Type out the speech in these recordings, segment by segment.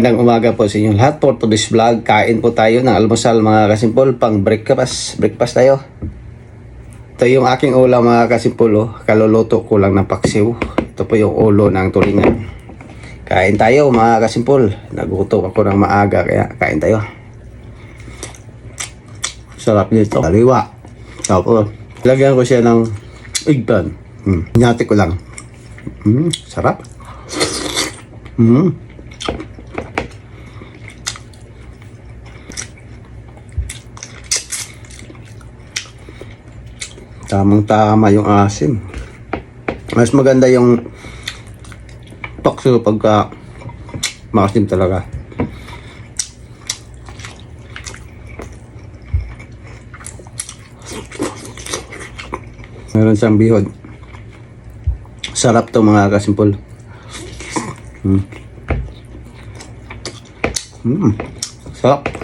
Magandang umaga po sa inyo lahat for today's vlog. Kain po tayo ng almusal mga kasimpol pang breakfast. Breakfast tayo. Ito yung aking ulam mga kasimpol. Oh. Kaluluto ko lang ng paksiw. Ito po yung ulo ng tulingan. Kain tayo mga kasimpol. Nagutok ako ng maaga kaya kain tayo. Sarap nito. Kaliwa. Tapos, lagyan ko siya ng igban. Hmm. Nyati ko lang. Hmm. Sarap. Hmm. Tamang tama yung asim. Mas maganda yung pakso pagka makasim talaga. Meron siyang bihod. Sarap to mga kasimpol. Hmm. Hmm. Sarap.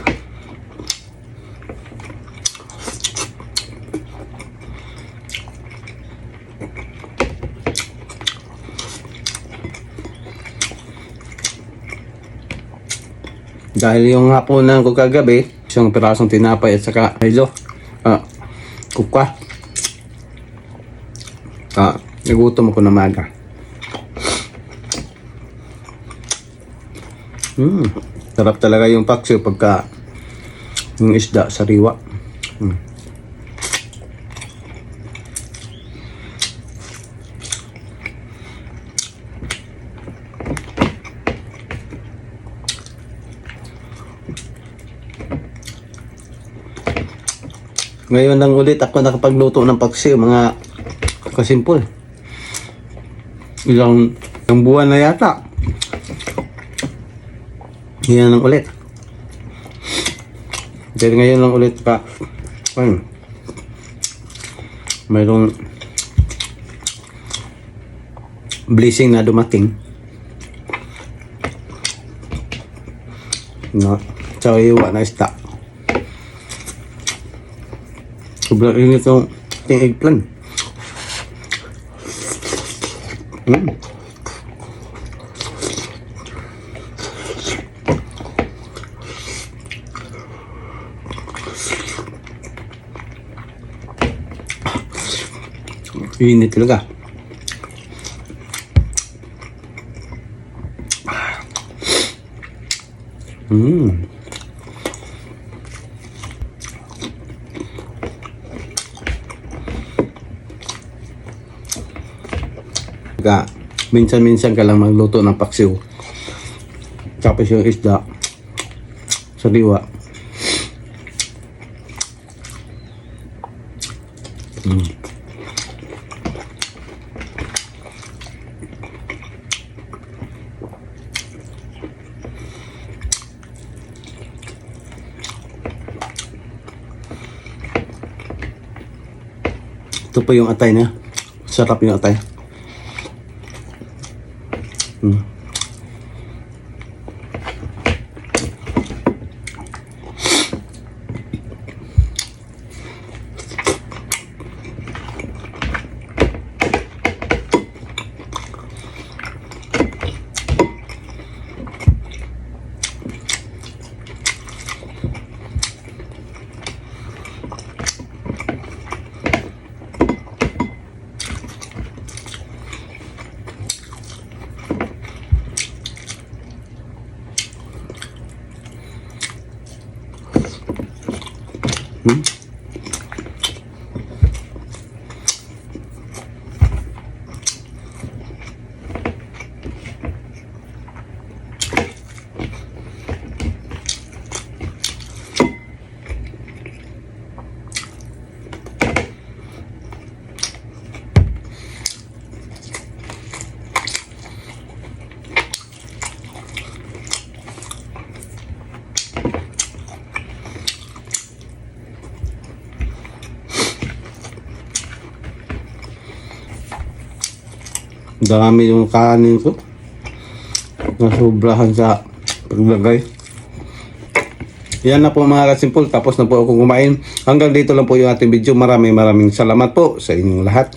Dahil yung hapunan ko kagabi, isang pirasong tinapay at saka hilo, ah, kukwa. Ah, nagutom ako na maga. Hmm, sarap talaga yung paksyo pagka yung isda sa riwa. Hmm. Ngayon lang ulit ako nakapagluto ng paksiw, mga kasimpol. Ilang, ilang buwan na yata. Yan lang ulit. Dahil ngayon lang ulit pa. Ayun. Mayroong blessing na dumating. No, sa iwa na isda. Sobrang init yung ating eggplant. Mm. Init talaga. Mm. Ka, minsan-minsan ka lang magluto ng paksiw. Tapos yung isda sa diwa. Mm. Ito po yung atay niya. Sarap yung atay. Hmm? Dami yung kanin ko. Nasubrahan sa paglagay. Yan na po mga kasimpol. Tapos na po ako kumain. Hanggang dito lang po yung ating video. Maraming maraming salamat po sa inyong lahat.